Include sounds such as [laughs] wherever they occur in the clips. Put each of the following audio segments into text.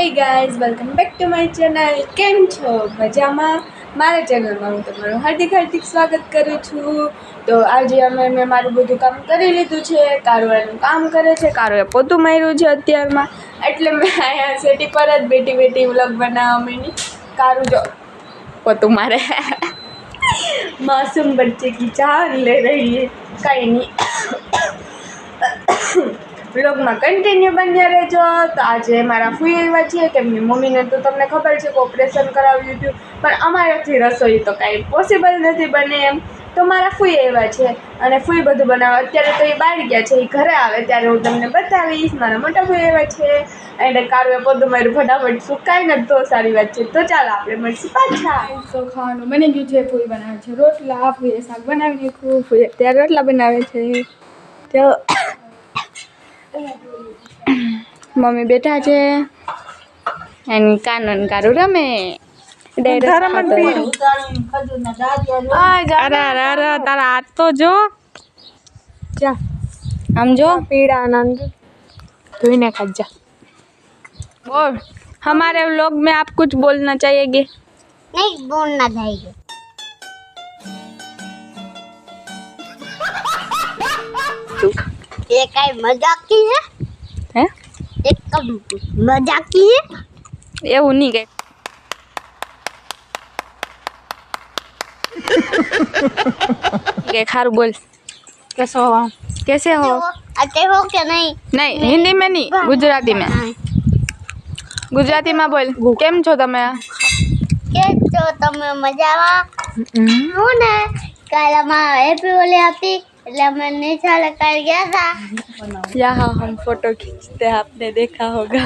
Hey guys welcome back to my channel કેમ છો? મજામાં? મારા ચેનલમાં હું તમારું હાર્દિક હાર્દિક સ્વાગત કરું છું. તો આજે અમે મેં મારું બધું કામ કરી લીધું છે. કારો કામ કરે છે. કારોએ પોતું માર્યું છે અત્યારમાં. એટલે મેં અહીંયા સેટી પર જ બેટી બેટી વ્લોગ બનાવવા માંડી. કારું જો, પોતું મારે. માસૂમ બચ્ચે કી જાન લે રહી હે કંઈ નહીં. બ્લોગમાં કન્ટિન્યુ બન્યા રહેજો. તો આજે મારા ફૂઈ એવા છે કે મમ્મીને તો તમને ખબર છે કે ઓપરેશન કરાવ્યું હતું. પણ અમારાથી રસોઈ તો કાંઈ પોસિબલ નથી બને એમ. તો મારા ફૂઈ એવા છે અને ફૂઈ બધું બનાવે અત્યારે તો એ બહાર ગયા છે, એ ઘરે આવે ત્યારે હું તમને બતાવીશ. મારા મોટા ફૂઈ એવા છે. એને કારવે બધું મારું ફટાફટ સુકાય ને તો સારી વાત છે. તો ચાલો આપણે મળશું પાછા. તો ખાવાનું બની ગયું છે, ફૂઈ બનાવે છે. રોટલા, ફૂઈએ શાક બનાવી નાખ્યું, ફૂઈ અત્યારે રોટલા બનાવે છે. તો મમ્મી બેઠા છે એની કાનન કારું રમે અરે અરે અરે તારા હાથ તો જો આમ જો पीड़ा आनंद धोने खा जा बोल हमारे व्लॉग में आप कुछ बोलना चाहिए नहीं बोलना चाहिए ये कई मजाक की है હે एक कब मजाक की है એવું નહીં કઈ કે [laughs] ખારું બોલ कैसे हो कैसे हो अच्छे हो क्या नहीं નહીં હિન્દી में નહીં ગુજરાતી में ગુજરાતીમાં બોલ કેમ છો તમે કે છો તમે મજામાં હું ને કાલ અમારા હેપી હોલી હતી એટલે અમે નિશાળે કાલ ગયા હતા यहाँ हम फोटो खींचते हैं आपने देखा होगा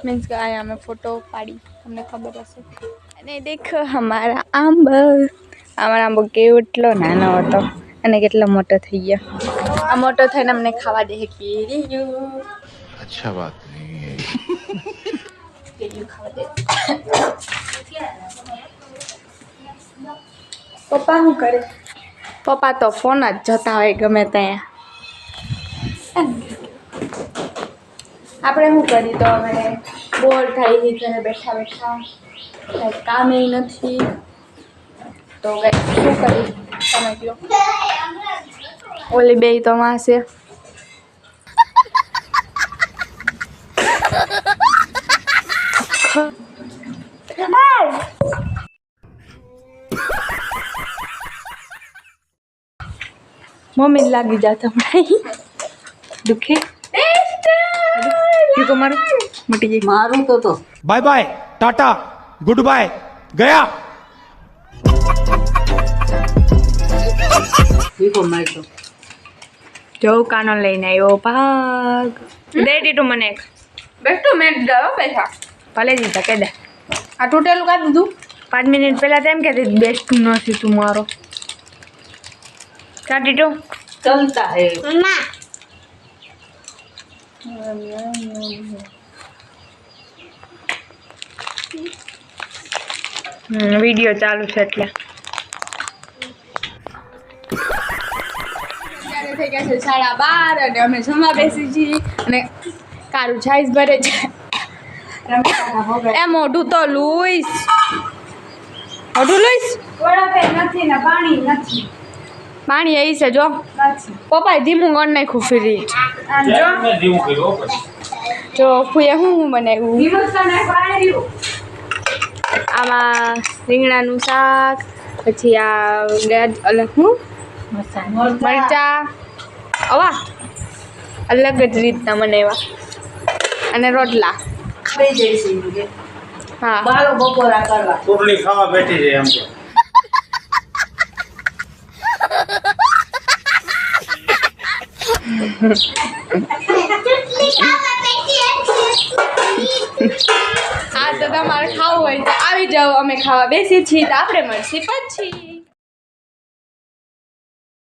मीन्स કે અહીંયા અમે ફોટો પાડી તમને ખબર હશે અને દેખો અમારા આંબ અમારા આંબો કેટલો નાનો હતો અને કેટલો મોટો થઈ ગયો આ મોટો થઈને અમને ખાવા દે કેરીયું अच्छा बात नहीं है કેરીયું ખાવા દે પપ્પા શું કરે પપ્પા તો ફોન જ જતા હોય ગમે ત્યાં આપણે શું કરી તો હવે બોર થઈ ગઈ ઘરે બેઠા બેઠા. કંઈ કામે નથી. તો કંઈ શું કરી તમે કહો. ઓલી બે તો માસે મમ્મી લાગી જાતા હમણાં દુખે ટીકો મારો મટી જાય મારું તો તો bye bye tata good bye ગયા ટીકો મારતો જો લઈને આવ્યો ભાગ દે ટીટુ મને એક બેટો મેં ગયો પૈસા ભલે દીધા કે દે આ તૂટેલું કાઢી દીધું પાંચ મિનિટ પહેલાં તેમ કે બેસ્ટ નથી તું મારો દો ચલતા હે. મમ્મા વીડિયો ચાલુ છે એટલે. થઈ ગયા છે સાડા બાર અને અમે જમવા બેસી છીએ અને કારું છાઈસ ભરે છે. એ મોઢું તો લુઈસ. મોઢું લુઈસ? નથી ને પાણી નથી. પાણી આવી છે જો. પપ્પા પપ્પાએ ધીમું ગણ નાખ્યું ફ્રીજ. જો. ફૂએ શું શું બનાવ્યું? આમાં રીંગણાનું શાક પછી આ ગાજ અલગ હું? મરચા અવા અલગ જ રીતના બનાવ્યા. અને રોટલા. ખાઈ જઈશું હા. બપોરા કરવા. ખાવા બેઠી છે એમ તો આ તો તમારે ખાવું હોય તો આવી જાઓ, અમે ખાવા બેસી છીએ, તો આપણે મળશે પછી.